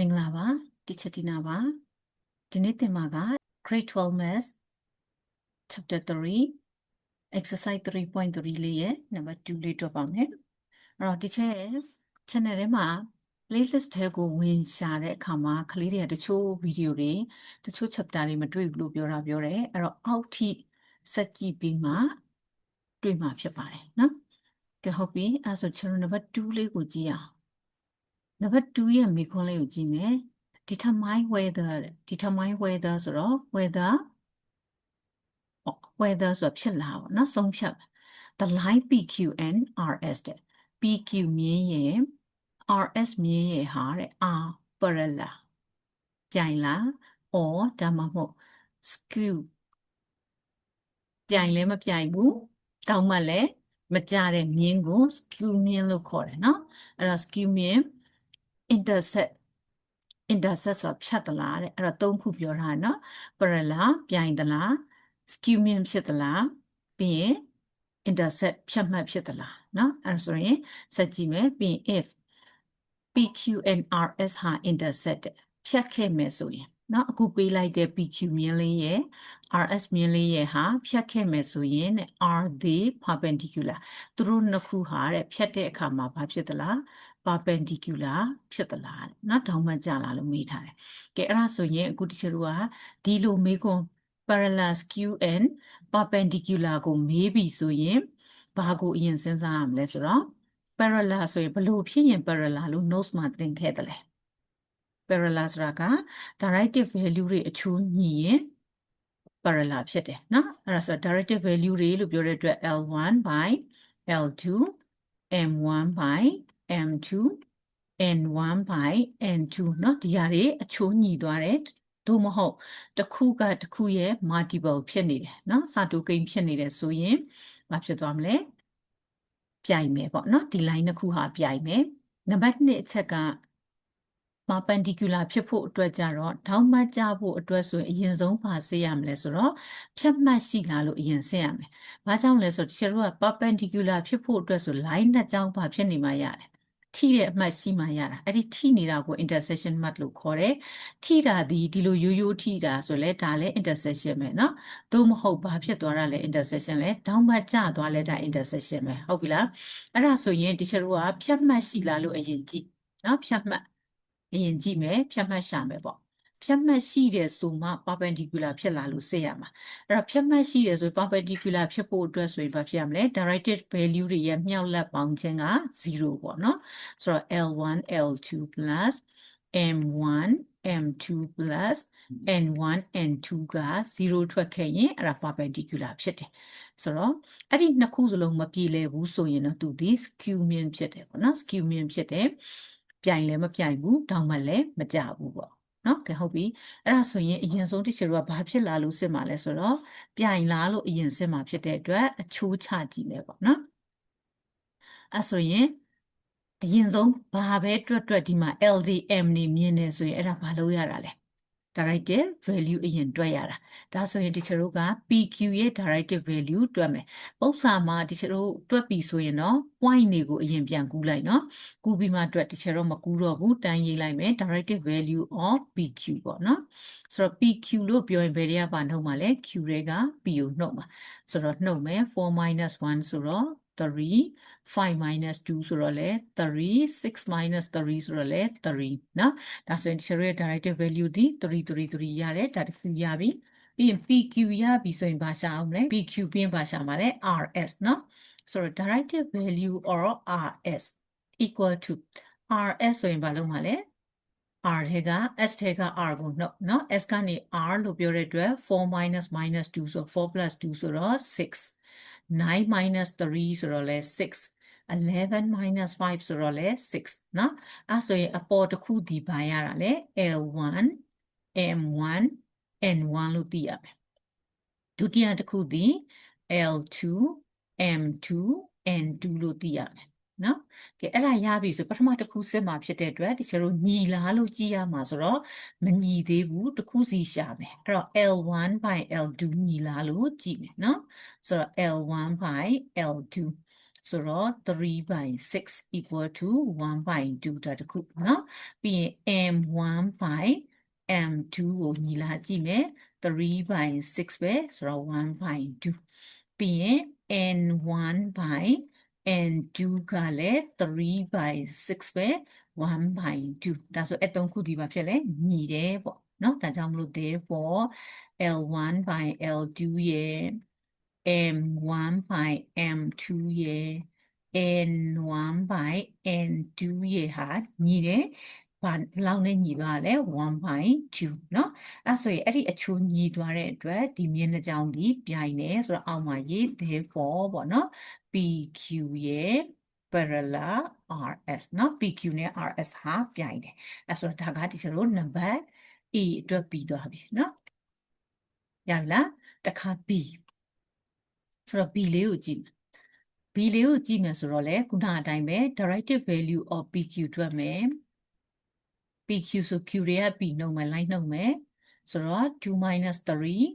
မင်္ဂလာပါတီချာတီနာပါဒီနေ့သင်မှာက grade 12 maths chapter 3 exercise 3.3လေးရဲ့ number 2လေးတွေ့ပါမယ်အဲ့တော့ဒီချက် channel ထဲမှာ playlist ထဲကိုဝင်ရှာတဲ့အခါမှာကလေးတွေကတချို့ဗီဒီယိုတွေတချို့ chapter တွေမတွေ့ဘူးလို့ပြောတာပြောတယ်အဲ့တော့အောက်ထိဆက်ကြည့်ပြီးမှတွေ့မှာဖြစ်ပါတယ်နော်ကဲဟုတ်ပြီအဲ့ဆို channel number 2လေးကိုကြည့်အောင် နံပါတ်2ရဲ့မိခွန်းလေးကိုကြည့်မယ် determine whether determine whether ဆိုတော့ whether whether ဆိုဖြစ်လာပေါ့နော်ဆုံးဖြတ် the line PQ and RS တဲ့ PQ မြင်းရင် RS မြင်းရင်ဟာတဲ့ R parallel ပြိုင်လား or ဒါမှမဟုတ် skew ပြိုင်လဲမပြိုင်ဘူးတောင်းမှလည်းမကြတဲ့မြင်းကို skew မြင်းလို့ခေါ်တယ်နော်အဲ့တော့ skew မြင်း intersect intersect ဆိုတာဖြတ်သလားတဲ့အဲ့တော့သုံးခုပြောထားတယ်နော် parallel ပြိုင်သလား skew မြင့်ဖြစ်သလားပြီးရင် intersect ဖြတ်မှတ်ဖြစ်သလားနော်အဲ့ဒါဆိုရင်ဆက်ကြည့်မယ်ပြီးရင် if PQ and RS ဟာ intersect တဲ့ဖြတ်ခဲ့မယ်ဆိုရင်နော်အခုပေးလိုက်တဲ့ PQ မြင်းလေးရဲ့ RS မြင်းလေးရဲ့ဟာဖြတ်ခဲ့မယ်ဆိုရင်တဲ့ R they perpendicular သူတို့နှစ်ခုဟာတဲ့ဖြတ်တဲ့အခါမှာဘာဖြစ်သလား perpendicular ဖြစ်သလားတဲ့နော်တောင်းမှကြလားလို့မေးထားတယ်ကဲအဲ့ဒါဆိုရင်အခုတချို့ကဒီလိုမေးခွန်း parallel skew and perpendicular ကိုမေးပြီဆိုရင်ဘာကိုအရင်စဉ်းစားရမလဲဆိုတော့ parallel ဆိုရင်ဘလို့ဖြစ်ရင် parallel လို့ notes မှာသင်ခဲ့တယ်လေ parallel ဆိုတာက directive value တွေအချိုးညီရင် parallel ဖြစ်တယ်เนาะအဲ့ဒါဆို directive value တွေလို့ပြောတဲ့အတွက် L1 by L2 M1 by M2 N1 by N2 เนาะဒီဟာတွေအချိုးညီသွားတယ်သို့မဟုတ်တစ်ခုကတစ်ခုရဲ့ multiple ဖြစ်နေတယ်เนาะစာတူကိန်းဖြစ်နေတယ်ဆိုရင်မဖြစ်သွားမလဲပြိုင်မယ်ပေါ့เนาะဒီ line နှစ်ခုဟာပြိုင်မယ်နံပါတ်2အချက်က perpendicular ဖြစ်ဖို့အတွက်ကြတော့ထောင်းမှတ်ကြဖို့အတွက်ဆိုရင်အရင်ဆုံးပါစေရမလဲဆိုတော့ဖြတ်မှတ်ရှိလားလို့အရင်ဆင်ရမယ်။ဘာကြောင့်လဲဆိုတော့တချို့က perpendicular ဖြစ်ဖို့အတွက်ဆို line နှစ်ကြောင်းပါဖြစ်နေမှရတယ်။ ထိတဲ့အမှတ်ရှိမှရတာ။အဲ့ဒီထိနေတာကို intersection mark လို့ခေါ်တယ်။ထိတာဒီဒီလိုရိုးရိုးထိတာဆိုလဲဒါလည်း intersection ပဲเนาะ။သို့မဟုတ်ဘာဖြစ်သွားတာလဲ intersection လဲထောင်းမှတ်ကြသွားလဲဒါ intersection ပဲဟုတ်ပြီလား။အဲ့ဒါဆိုရင်တချို့ကဖြတ်မှတ်ရှိလားလို့အရင်ကြည့်เนาะဖြတ်မှတ်အရင်ကြည့်မယ်ဖြတ်မှတ်ရှာမယ်ပေါ့ ဖြတ်မှတ်ရှိတယ်ဆိုမှ perpendicular ဖြစ်လာလို့စစ်ရမှာအဲ့တော့ဖြတ်မှတ်ရှိတယ်ဆို perpendicular ဖြစ်ဖို့အတွက်ဆိုရင်ဘာဖြစ်ရမလဲ directed value တွေရဲ့မြောက်လက်ပေါင်းခြင်းက0ပေါ့နော်ဆိုတော့ L1 L2 plus M1 M2 plus N1 N2 က0ထွက်ခဲ့ရင်အဲ့ဒါ perpendicular ဖြစ်တယ်ဆိုတော့အဲ့ဒီနှစ်ခုစလုံးမပြေလည်ဘူးဆိုရင်တော့သူဒီ skew မြင့်ဖြစ်တယ်ပေါ့နော် skew မြင့်ဖြစ်တယ်ပြိုင်လည်းမပြိုင်ဘူးတောင်းမှလည်းမကြဘူးပေါ့ နော်ကဲဟုတ်ပြီအဲ့ဒါဆိုရင်အရင်ဆုံး teacher တို့ကဘာဖြစ်လာလို့စစ်မှာလဲဆိုတော့ပြိုင်လားလို့အရင်စစ်မှာဖြစ်တဲ့အတွက်အချိုးချကြည့်မယ်ပေါ့နော်အဲ့ဆိုရင်အရင်ဆုံးဘာပဲတွက်တွက်ဒီမှာ LDM နေမြင်နေဆိုရင်အဲ့ဒါဘာလို့ရတာလဲ directive value အရင်တွက်ရတာဒါဆိုရင် teacher တို့က PQ ရဲ့ directive value တွက်မယ်ပု္ပ္ပာမှာ teacher တို့တွက်ပြီဆိုရင်တော့ point တွေကိုအရင်ပြန်ကူးလိုက်နော်ကူးပြီးမှတွက် teacher တို့မကူးတော့ဘူးတန်းရေးလိုက်မယ် directive value of PQ ပေါ့နော်ဆိုတော့ PQ လို့ပြောရင်ဘယ်တွေကပါနှုတ်မှာလဲ Q တွေက P ကိုနှုတ်မှာဆိုတော့နှုတ်မယ်4 1ဆိုတော့ 3 5 minus 2ဆိုတော့လေ3 6 minus 3ဆိုတော့လေ3เนาะဒါဆိုရင် share directive value ဒီ3 3 3ရတယ်ဒါတစ်ခုရပြီပြီးရင် PQ ရပြီဆိုရင်ဘာရှာအောင်မလဲ PQ ပြီးရင်ဘာရှာမှာလဲ RS เนาะဆိုတော့ directive value or RS equal to RS ဆိုရင်ဘာလုပ်မှာလဲ R ထဲက S ထဲက R ကိုနှုတ်เนาะ S ကနေ R လို့ပြောတဲ့အတွက်4 minus minus 2ဆို4 plus 2ဆိုတော့6 9 minus 3ဆိုတော့လဲ6 11 minus 5ဆိုတော့လဲ6เนาะအဲဆိုရင်အပေါ်တစ်ခုဒီဘာရတာလဲ L1 M1 N1 လို့သိရမယ်ဒုတိယတစ်ခုဒီ L2 M2 N2 လို့သိရမယ် နော်ကဲအဲ့ဒါရပြီဆိုပထမတစ်ခုစစ်မှာဖြစ်တဲ့အတွက်ဒီကျတို့ညီလားလို့ကြည့်ရမှာဆိုတော့မညီသေးဘူးတစ်ခုစီရှာမယ်အဲ့တော့ L1 by L2 ညီလားလို့ကြည့်မယ်နော်ဆိုတော့ L1 by L2 ဆိုတော့3 by 6 equal to 1 by 2ဒါတခုเนาะပြီးရင် m1 by m2 ကိုညီလာကြည့်မယ်3 by 6ပဲဆိုတော့1 by 2ပြီးရင် n1 by and 2ကလည်း3 by 6ပဲ1 by 2ဒါဆိုအဲ့သုံးခုဒီမှာဖြစ်လဲညီတယ်ပေါ့နော်ဒါကြောင့်မလို့ therefore L1 by L2 ရဲ့ M1 by M2 ရဲ့ N1 by N2 ရဲ့ဟာညီတယ် ဘာလောက်နဲ့ညီသွားလဲ1 by 2เนาะအဲဆိုရင်အဲ့ဒီအချိုးညီသွားတဲ့အတွက်ဒီမျက်နှာကြောင်ဒီပြိုင်နေဆိုတော့အောက်မှာရေး therefore ပေါ့เนาะ PQ ရဲ့ parallel RS เนาะ PQ နဲ့ RS ဟာပြိုင်တယ်အဲဆိုတော့ဒါကဒီစလို့နံပါတ် E အတွက်ပြီးသွားပြီเนาะရပြီလားတခါ B ဆိုတော့ B လေးကိုကြည့်မယ် B လေးကိုကြည့်မယ်ဆိုတော့လေခုနအတိုင်းပဲ directive value of PQ တွေ့မယ် PQ ဆို Q တွေက P နှုတ်မယ် line နှုတ်မယ်ဆိုတော့2 minus 3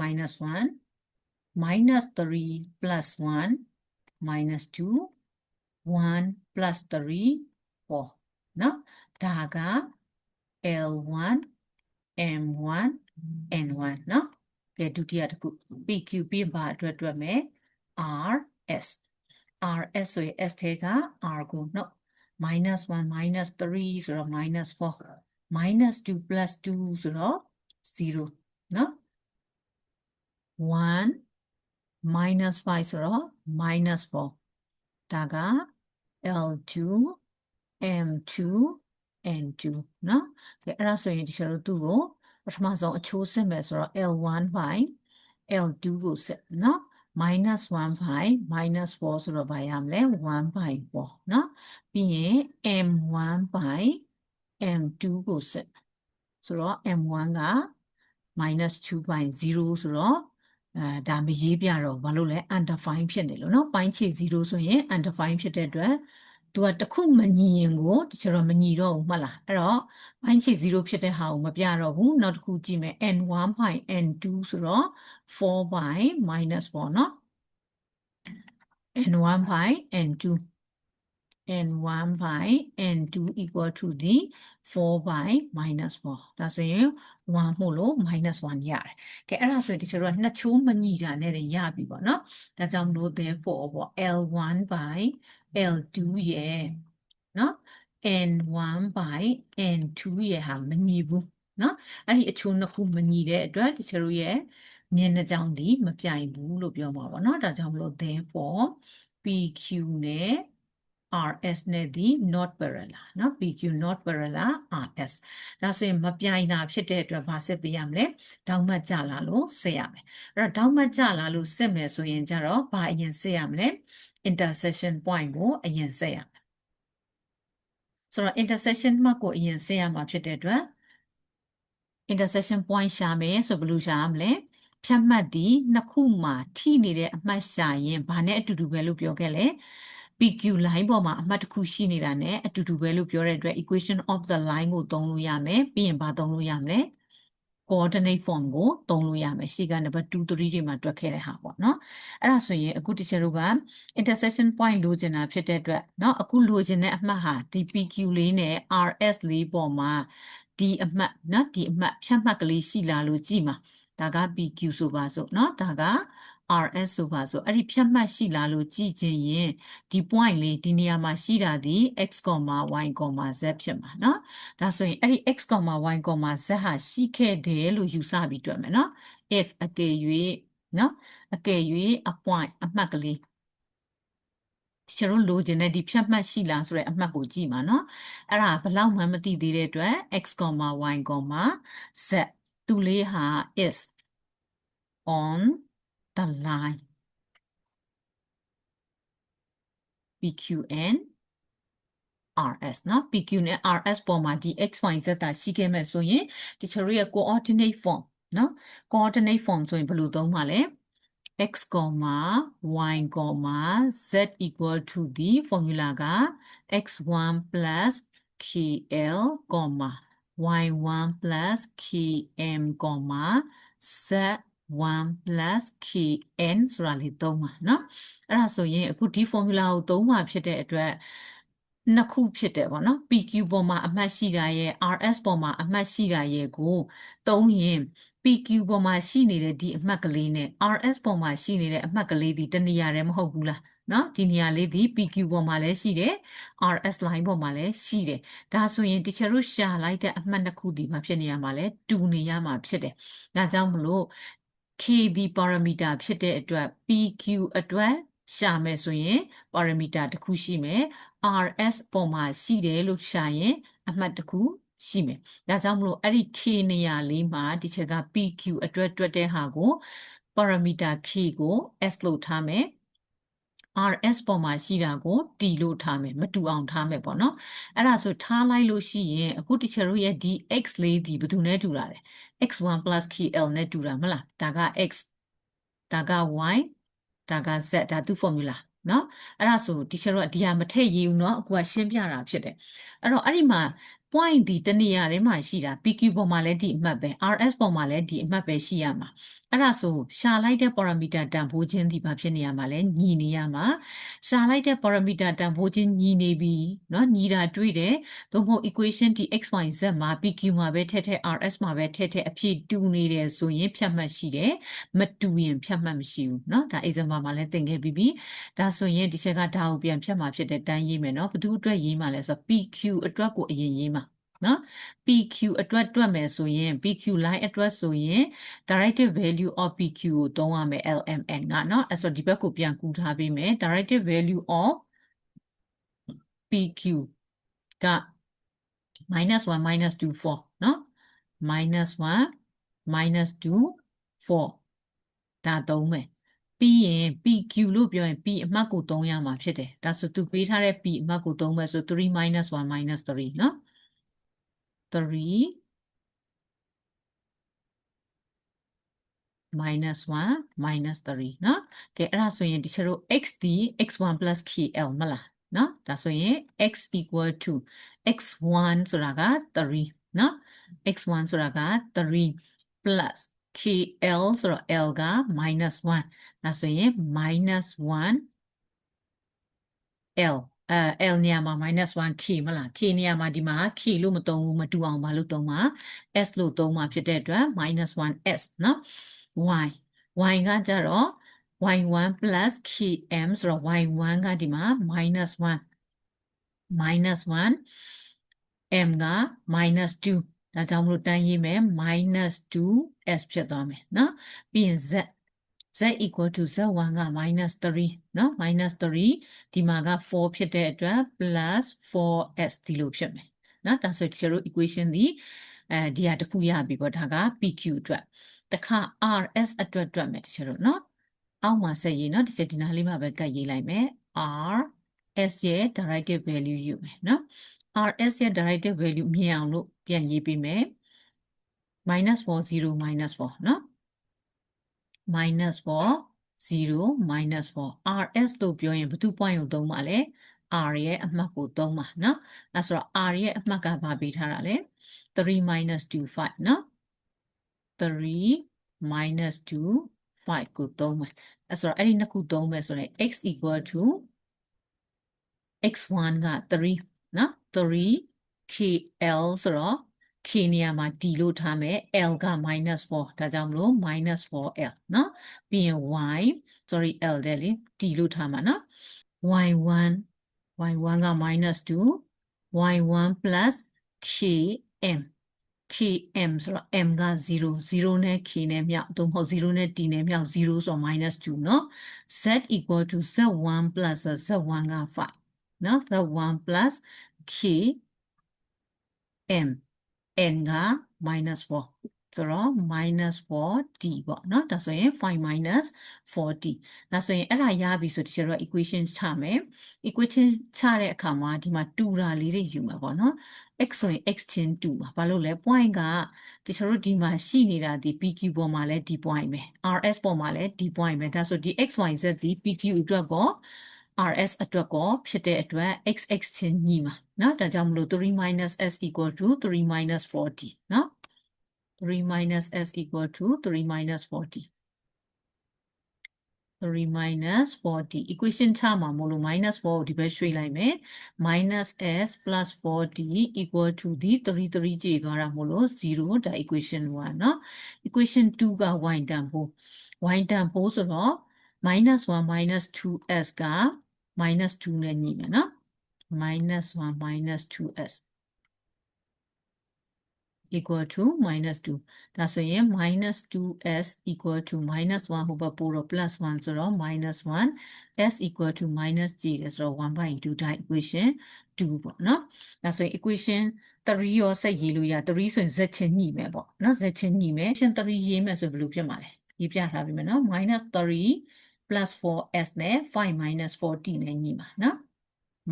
minus 1 minus 3 plus 1 minus 2 1 plus 3 4เนาะဒါက L1 M1 N1 เนาะကဲဒုတိယတစ်ခု PQ ပြင်ပါအတွက်တွက်မယ် RS RS ဆိုရင် S ထဲက R ကိုနှုတ် minus 1 minus 3 ဆိုတော့ minus 4 minus 2 plus 2ဆိုတော့0နော်1 minus 5ဆိုတော့ four. 4ဒါက L2 M2 N2 နော်ကဲအဲ့ဒါဆိုရင်ဒီချက်တို့သူ့ကိုပထမဆုံးအချိုးစစ်မယ်ဆိုတော့ L1 by L2 ကိုစစ်နော် minus 1 by minus 4ဆိုတော့ဘာရမလဲ1 by 4เนาะပြီးရင် m1 by m2 ကိုစစ်ဆိုတော့ m1 က minus 2 by 0ဆိုတော့အဲဒါမရေးပြတော့ဘာလို့လဲ undefined ဖြစ်နေလို့เนาะပိုင်းခြေ0ဆိုရင် undefined ဖြစ်တဲ့အတွက် သူကတစ်ခုမညီရင်ကိုတချို့တော့မညီတော့ဘူးမှတ်လားအဲ့တော့ y ခြေ0ဖြစ်တဲ့ဟာကိုမပြတော့ဘူးနောက်တစ်ခုကြည့်မယ် n1 by n2 ဆိုတော့4 by minus ပေါ့နော် n1 by n2 n1 by n2 equal to the 4 by minus 4ဒါဆိုရင်1မို့လို့ minus 1ရတယ်။ကဲအဲ့ဒါဆိုရင်ဒီကျတော့နှစ်ချိုးမညီတာနဲ့ရပြီပေါ့နော်။ဒါကြောင့်မလို့ therefore ပေါ့ L1 by L2 ရဲ့နော် N1 by N2 ရဲ့ဟာမညီဘူးနော်။အဲ့ဒီအချိုးနှစ်ခုမညီတဲ့အတွက်ဒီကျတို့ရဲ့မျက်နှာကြောင့်ဒီမပြိုင်ဘူးလို့ပြောမှာပေါ့နော်။ဒါကြောင့်မလို့ therefore PQ နဲ့ RS နဲ့ဒီ not parallel เนาะ PQ not parallel RS ဒါဆိုရင်မပြိုင်တာဖြစ်တဲ့အတွက်ဘာစစ်ပေးရမလဲဒေါင်းမတ်ကြလာလို့စစ်ရမယ်အဲ့တော့ဒေါင်းမတ်ကြလာလို့စစ်မယ်ဆိုရင်ကြတော့ဘာအရင်စစ်ရမလဲ intersection point ကိုအရင်စစ်ရမယ်ဆိုတော့ intersection mark ကိုအရင်စစ်ရမှာဖြစ်တဲ့အတွက် intersection point ရှာမယ်ဆိုဘယ်လိုရှာရမလဲဖြတ်မှတ်ဒီနှစ်ခုမှာထိနေတဲ့အမှတ်ရှာရင်ဘာနဲ့အတူတူပဲလို့ပြောခဲ့လဲ PQ line ပေါ်မှာအမှတ်တစ်ခုရှိနေတာ ਨੇ အတူတူပဲလို့ပြောတဲ့အတွက် equation of the line ကိုသုံးလို့ရမယ်ပြီးရင်ဘာသုံးလို့ရမလဲ coordinate form ကိုသုံးလို့ရမယ်ရှေ့က number 2 3တွေမှာတွက်ခဲ့တဲ့ဟာပေါ့နော်အဲ့ဒါဆိုရင်အခု teacher တို့က intersection point လိုချင်တာဖြစ်တဲ့အတွက်เนาะအခုလိုချင်တဲ့အမှတ်ဟာဒီ PQ လေးနဲ့ RS လေးပေါ်မှာဒီအမှတ်เนาะဒီအမှတ်ဖြတ်မှတ်ကလေးရှိလာလို့ကြည့်မှာဒါက PQ ဆိုပါစို့เนาะဒါက RS ဆိုပါဆိုအဲ့ဒီဖြတ်မှတ်ရှိလာလို့ကြည့်ခြင်းရင်ဒီ point လေးဒီနေရာမှာရှိတာဒီ x, y, z ဖြစ်မှာเนาะဒါဆိုရင်အဲ့ဒီ x, y, z ဟာရှိခဲ့တယ်လို့ယူဆပြီးတွေ့မယ်เนาะ if အကယ်၍เนาะအကယ်၍အ point အမှတ်ကလေးကျတို့လိုချင်တဲ့ဒီဖြတ်မှတ်ရှိလားဆိုတဲ့အမှတ်ကိုကြည့်မှာเนาะအဲ့ဒါဘလောက်မှမသိသေးတဲ့အတွက် x, y, z သူလေးဟာ is on the line PQN RS เนาะ PQ နဲ့ RS ပေါ်မှာဒီ x y z တာရှိခဲ့မဲ့ဆိုရင်ဒီချရီရဲ့ coordinate form เนาะ coordinate form ဆိုရင်ဘယ်လိုသုံးမှာလဲ x, y, z equal to the formula က x1 plus kl, y1 plus km, z 1 plus kn ဆိုတာလေးသုံးပါเนาะအဲ့ဒါဆိုရင်အခုဒီ formula ကိုသုံးပါဖြစ်တဲ့အတွက်နှစ်ခုဖြစ်တယ်ပေါ့နော် PQ ပေါ်မှာအမှတ်ရှိတာရဲ့ RS ပေါ်မှာအမှတ်ရှိတာရဲ့ကိုသုံးရင် PQ ပေါ်မှာရှိနေတဲ့ဒီအမှတ်ကလေးနဲ့ RS ပေါ်မှာရှိနေတဲ့အမှတ်ကလေးဒီတနေရာတည်းမဟုတ်ဘူးလားနော်ဒီနေရာလေးဒီ PQ ပေါ်မှာလည်းရှိတယ် RS line ပေါ်မှာလည်းရှိတယ်ဒါဆိုရင်တချို့တို့ရှာလိုက်တဲ့အမှတ်နှစ်ခုဒီမှာဖြစ်နေရမှာလဲတူနေရမှာဖြစ်တယ်ဒါကြောင့်မလို့ k ဒီ parameter ဖြစ်တဲ့အတွက် PQ အတွက်ရှာမယ်ဆိုရင် parameter တစ်ခုရှိမယ် RS ပေါ်မှာရှိတယ်လို့ရှာရင် အမှတ်တစ်ခုရှိမယ်ဒါကြောင့်မလို့အဲ့ဒီ k နေရာလေးမှာဒီချက်က PQ အတွက်တွက်တဲ့ဟာကို parameter k ကို s လို့ထားမယ် RS ပေါ်မှာရှိတာကို T လို့ထားမယ်မတူအောင်ထားမယ်ပေါ့နော်အဲ့ဒါဆိုထားလိုက်လို့ရှိရင်အခုတချို့ရဲ့ဒီ x လေးဒီဘယ်သူနဲ့တူတာလဲ x1 kl နဲ့တူတာမလားဒါက x ဒါက y ဒါက z ဒါသူ formula နော်အဲ့ဒါဆိုတချို့ကဒီဟာမထည့်ရဘူးเนาะအခုကရှင်းပြတာဖြစ်တယ်အဲ့တော့အဲ့ဒီမှာ point ဒီတနေရာထဲမှာရှိတာ PQ ပေါ်မှာလည်းဒီအမှတ်ပဲ RS ပေါ်မှာလည်းဒီအမှတ်ပဲရှိရမှာအဲ့ဒါဆိုရှာလိုက်တဲ့ parameter တန်ဖိုးချင်းဒီဘာဖြစ်နေရမှာလဲညီနေရမှာရှာလိုက်တဲ့ parameter တန်ဖိုးချင်းညီနေပြီเนาะညီတာတွေ့တယ်သို့မဟုတ် equation ဒီ x y z မှာ PQ မှာပဲထည့်ထည့် RS မှာပဲထည့်ထည့်အဖြစ်တူနေတယ်ဆိုရင်ဖြတ်မှတ်ရှိတယ်မတူရင်ဖြတ်မှတ်မရှိဘူးเนาะဒါ example မှာလည်းသင်ခဲ့ပြီးပြီဒါဆိုရင်ဒီချက်ကဒါကိုပြန်ဖြတ်မှာဖြစ်တဲ့တန်းရေးမယ်เนาะဘယ်သူအတွက်ရေးမှာလဲဆိုတော့ PQ အတွက်ကိုအရင်ရေးမှာ နော် PQ အတွက်တွက်မယ်ဆိုရင် PQ line အတွက်ဆိုရင် directive value of PQ ကိုသုံးရမယ် LMN ကနော်အဲ့ဆိုဒီဘက်ကိုပြန်ကူထားပေးမယ် directive value of PQ က minus 1 minus 2 4နော် minus 1 minus 2 4ဒါသုံးမယ်ပြီးရင် PQ လို့ပြောရင် P အမှတ်ကိုသုံးရမှာဖြစ်တယ်ဒါဆိုသူပေးထားတဲ့ P အမှတ်ကိုသုံးမယ်ဆို3 minus 1 minus 3နော် 3 minus 1 minus 3เนาะကဲအဲ့ဒါဆိုရင်ဒီချက်တို့ x ဒီ x1 kl မလားเนาะဒါဆိုရင် x equal to x1 ဆိုတာက3เนาะ x1 ဆိုတာက3 plus kl ဆိုတော့ l က minus 1ဒါဆိုရင် minus 1 l အဲ L နေရာမှာ -1k မလား k နေရာမှာဒီမှာ k လို့မသုံးဘူးမတူအောင်မလို့သုံးပါ s လို့သုံးပါဖြစ်တဲ့အတွက် -1s เนาะ y y ကကြတော့ y1 km ဆိုတော့ y1 ကဒီမှာ -1 -1 m က -2ဒါကြောင့်မလို့တန်းရေးမယ် -2s ဖြစ်သွားမယ်เนาะပြီးရင် z z equal to z1 က -3เนาะ -3ဒီမှာက4ဖြစ်တဲ့အတွက် plus 4s ဒီလိုဖြစ်မယ်เนาะဒါဆိုဒီလို equation ဒီအဲဒီဟာတစ်ခုရပြီပေါ့ဒါက pq အတွက်တခါ rs အတွက်တွက်မယ်တချို့တို့เนาะအောက်မှာဆက်ရေးเนาะဒီစက်ဒီနာလေးမှာပဲကတ်ရေးလိုက်မယ် r s ရဲ့ derivative value ယူမယ်เนาะ rs ရဲ့ derivative value မြင်အောင်လို့ပြန်ရေးပေးမယ် -4 0 -4เนาะ minus 4 0 minus 4 rs လို့ပြောရင်ဘယ်သူ point ကိုသုံးပါလဲ r ရဲ့အမှတ်ကိုသုံးပါเนาะအဲဆိုတော့ r ရဲ့အမှတ်ကဘာပေးထားတာလဲ3 minus 2 5เนาะ3 minus 2 5ကိုသုံးမယ်အဲဆိုတော့အဲ့ဒီနှစ်ခုသုံးမယ်ဆိုရင် x equal to x1 က3เนาะ3 kl ဆိုတော့ k နေရာမှာ d လို့ထားမယ် l က -4 ဒါကြောင့်မလို့ -4l เนาะပြီးရင် y sorry l တဲ့လေ d လို့ထားမှာเนาะ y1 y1 က -2 y1 km km ဆိုတော့ m က0 0နဲ့ k နဲ့မြောက်သို့မဟုတ်0နဲ့ t နဲ့မြောက်0ဆိုတော့ -2เนาะ z equal to z1 plus z1 က5เนาะ z1 plus k m n က -4 ဆိုတော့ -4d ပေါ့เนาะဒါဆိုရင်5 4d ဒါဆိုရင်အဲ့ဒါရပြီဆိုတချို့တော့ equation ချမယ် equation ချတဲ့အခါမှာဒီမှာတူတာလေးတွေယူမှာပေါ့เนาะ x ဆိုရင် x ချင်းတူမှာဘာလို့လဲ point ကတချို့တို့ဒီမှာရှိနေတာဒီ pq ပေါ်မှာလဲဒီ point ပဲ rs ပေါ်မှာလဲဒီ point ပဲဒါဆိုဒီ x y z ဒီ pq အတွက်ကော rs အတွက်ကောဖြစ်တဲ့အတွက် xx ချင်းညီမှာเนาะဒါကြောင့်မလို့3 s equal to 3 40เนาะ3 s equal to 3 40 3 minus 40 equation ချမှာမလို့ minus 4ကိုဒီဘက်ရွှေ့လိုက်မယ် minus s plus 40 equal to ဒီ3 3ကြေသွားတာမလို့0ဒါ equation 1เนาะ equation 2က y တန်ဖိုး y တန်ဖိုးဆိုတော့ minus 1 minus 2s က minus 2နဲ့ညှိမယ်နော် minus 1 minus 2s equal to minus 2ဒါဆိုရင် minus 2s equal to minus 1ဟိုဘက်ပို့တော့ plus 1ဆိုတော့ minus 1 s equal to minus ကြည့်တယ်ဆိုတော့1 by 2 die equation 2ပေါ့နော်ဒါဆိုရင် equation 3ရောဆက်ရေးလို့ရ3ဆိုရင်ဇက်ချင်းညှိမယ်ပေါ့နော်ဇက်ချင်းညှိမယ် equation 3ရေးမယ်ဆိုဘယ်လိုဖြစ်မှာလဲရေးပြထားပြီမယ်နော် minus 3 plus 4s နဲ့5 minus 40နဲ့ညှိမှာနော်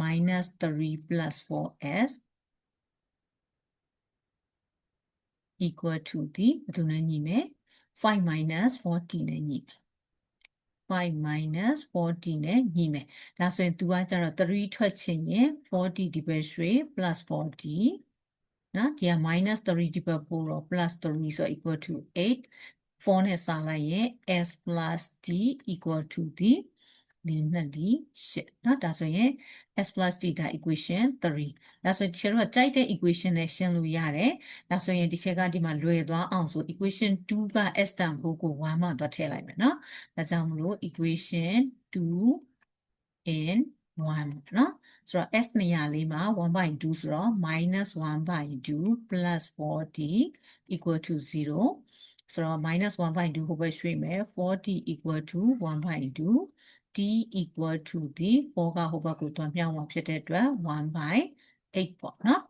minus 3 plus 4s equal to ဒီဘယ်သူနဲ့ညီမယ်5 minus 40နဲ့ညီမယ်5 minus 40နဲ့ညီမယ်ဒါဆိုရင် तू ကကျတော့3ထွက်ချင်ရင်40ဒီဘက်ရွှေ့ plus 40နော်ဒီက minus 3ဒီဘက်ပို့တော့ plus 3ဆို equal to 8 4နဲ့စာလိုက်ရင် s plus d equal to ဒီလေးနှစ်ဒီ8เนาะဒါဆိုရင် s plus d ဒါ equation 3ဒါဆိုရင်ဒီချက်တော့ကြိုက်တဲ့ equation နဲ့ရှင်းလို့ရတယ်ဒါဆိုရင်ဒီချက်ကဒီမှာလွယ်သွားအောင်ဆို equation 2က s တန်ဖိုးကို1မှာသွားထည့်လိုက်မယ်เนาะဒါကြောင့်မလို့ equation 2 in 1เนาะဆိုတော့ s နေရာလေးမှာ1/2ဆိုတော့ minus 1/2 plus 40 equal to 0 ဆိုတော့ minus 1/2ဟိုဘက်ရွှေ့မယ်40 equal to 1/2 d equal to ဒီ4ကဟိုဘက်ကိုတွန်းပြောင်းမှာဖြစ်တဲ့အတွက်1 by 8ပေါ့နော်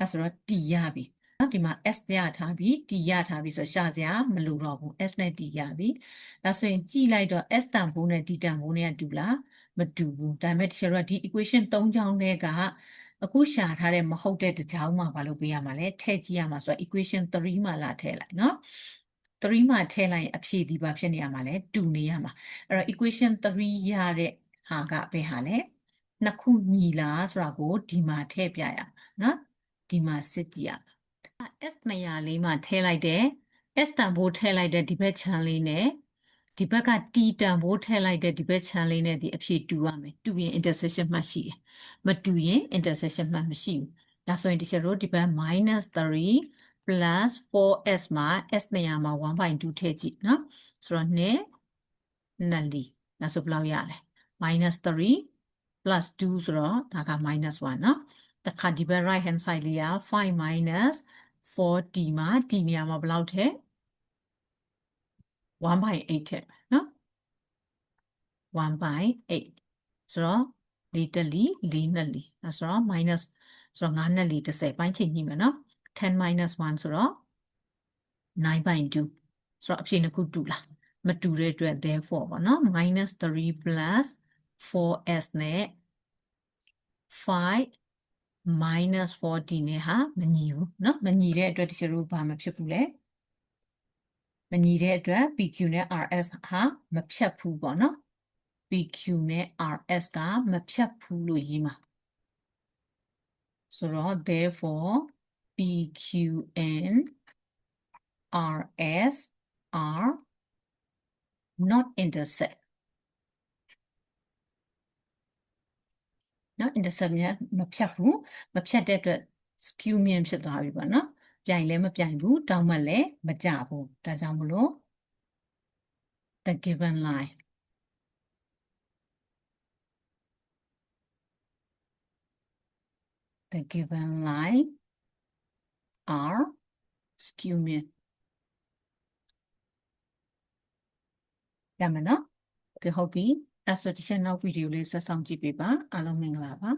အဲဆိုတော့ t ရပြီနော်ဒီမှာ s ရထားပြီ t ရထားပြီဆိုတော့ရှာစရာမလိုတော့ဘူး s နဲ့ t ရပြီဒါဆိုရင်ကြည့်လိုက်တော့ s တန်ဖိုးနဲ့ t တန်ဖိုးနဲ့တူလားမတူဘူးဒါပေမဲ့တချို့ကဒီ equation 3ချောင်းတွေကအခုရှာထားတဲ့မဟုတ်တဲ့တစ်ချောင်းမှာဘာလုပ်ပေးရမှာလဲထည့်ကြည့်ရမှာဆိုတော့ equation 3မှာလာထည့်လိုက်နော် 3မှာထည့်လိုက်ရင်အဖြေဒီပါဖြစ်နေရမှာလဲတူနေရမှာအဲ့တော့ equation 3ရတဲ့ဟာကဘယ်ဟာလဲနှစ်ခုညီလားဆိုတာကိုဒီမှာထည့်ပြရနော်ဒီမှာစစ်ကြည့်ရ s နေရာလေးမှာထည့်လိုက်တယ် s တန်ဖိုးထည့်လိုက်တဲ့ဒီဘက် channel လေးနဲ့ဒီဘက်က t တန်ဖိုးထည့်လိုက်တဲ့ဒီဘက် channel လေးနဲ့ဒီအဖြေတူရမယ်တူရင် intersection မှတ်ရှိတယ်မတူရင် intersection မှတ်မရှိဘူးဒါဆိုရင်ဒီချက်တို့ဒီဘက် -3 plus 4s မှာ s နေရာမှာ1/2ထည့်ကြည့်နော်ဆိုတော့2နှစ်လီဒါဆိုဘယ်လောက်ရလဲ -3 plus 2ဆိုတော့ဒါက -1 နော်တခါဒီဘက် right hand side လေးက5 minus 4t မှာ t နေရာမှာဘယ်လောက်ထည့်1/8ထည့်နော်1/8ဆိုတော့4တလီ4နှစ်လီအဲဆိုတော့ minus ဆိုတော့9နှစ်လီ30ပိုင်းချိန်ညှိမယ်နော် 10 minus 1ဆိုတော့9/2ဆိုတော့အဖြေနှစ်ခုတူလားမတူတဲ့အတွက် therefore ပေါ့နော် minus 3 plus 4s နဲ့5 minus 40နဲ့ဟာမညီဘူးเนาะမညီတဲ့အတွက်တချို့တို့ဘာမဖြစ်ဘူးလဲမညီတဲ့အတွက် PQ နဲ့ RS ဟာမဖြတ်ဘူးပေါ့နော် PQ နဲ့ RS ကမဖြတ်ဘူးလို့ရေးမှာဆိုတော့ therefore PQ and RS are not intersect နော် intercept များမဖြတ်ဘူးမဖြတ်တဲ့အတွက် skew မြင့်ဖြစ်သွားပြီပေါ့နော်ပြိုင်လည်းမပြိုင်ဘူးတောင်းမှလည်းမကြဘူးဒါကြောင့်မလို့ the given line the given line are skew မြင့်ရမယ်နော်ဒီဟုတ်ပြီအဲ့ဆိုဒီချက်နောက်ဗီဒီယိုလေးဆက်ဆောင်ကြည့်ပေးပါအားလုံးမင်္ဂလာပါ